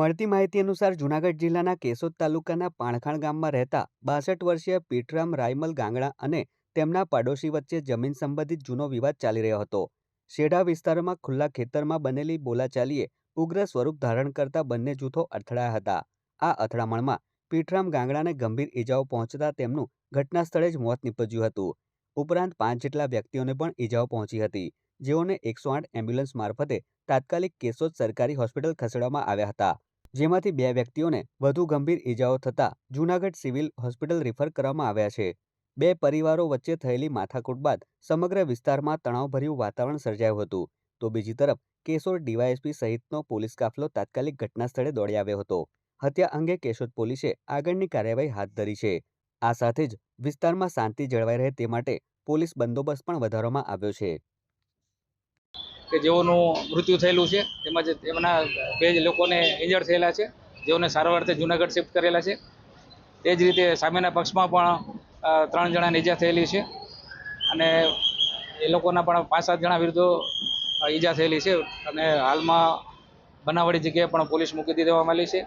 મળતી માહિતી અનુસાર જૂનાગઢ જિલ્લાના કેશોદ તાલુકાના પાણખાણ ગામમાં રહેતા બાસઠ વર્ષીય પીઠરામ રાયમલ ગાંગડા અને તેમના પાડોશી વચ્ચે જમીન સંબંધિત જૂનો વિવાદ ચાલી રહ્યો હતો. શેઢા વિસ્તારમાં ખુલ્લા ખેતરમાં બનેલી બોલાચાલીએ ઉગ્ર સ્વરૂપ ધારણ કરતા બંને જૂથો અથડાયા હતા. આ અથડામણમાં પીઠરામ ગાંગડાને ગંભીર ઈજાઓ પહોંચતા તેમનું ઘટના સ્થળે જ મોત નીપજ્યું હતું. ઉપરાંત પાંચ જેટલા વ્યક્તિઓને પણ ઈજાઓ પહોંચી હતી. જેઓને એકસો આઠ એમ્બ્યુલન્સ મારફતે તાત્કાલિક કેશોદ સરકારી હોસ્પિટલ ખસેડવામાં આવ્યા હતા. જેમાંથી બે વ્યક્તિઓને વધુ ગંભીર ઈજાઓ થતાં જૂનાગઢ સિવિલ હોસ્પિટલ રિફર કરવામાં આવ્યા છે. બે પરિવારો વચ્ચે થયેલી માથાકૂટ બાદ સમગ્ર વિસ્તારમાં તણાવભર્યું વાતાવરણ સર્જાયું હતું. તો બીજી તરફ, કેશોદ ડીવાયએસપી સહિતનો પોલીસ કાફલો તાત્કાલિક ઘટના સ્થળે દોડી આવ્યો હતો. હત્યા અંગે કેશોદ પોલીસે આગળની કાર્યવાહી હાથ ધરી છે. આ સાથે જ વિસ્તારમાં શાંતિ જળવાઈ રહે તે માટે પોલીસ બંદોબસ્ત પણ વધારવામાં આવ્યો છે. કે જેઓનું મૃત્યુ થયેલું છે, તેમજ તેમના બે જ લોકોને ઇન્જર્ડ થયેલા છે, જેઓને સારવાર અર્થે જુનાગઢ શિફ્ટ કરેલા છે. તે જ રીતે સામેના પક્ષમાં પણ ત્રણ જણાને ઈજા થયેલી છે અને એ લોકોના પણ પાંચ સાત જણા વિરુદ્ધો ઈજા થયેલી છે અને હાલમાં બનાવવાળી જગ્યાએ પણ પોલીસ મૂકી દેવામાં આવેલી છે.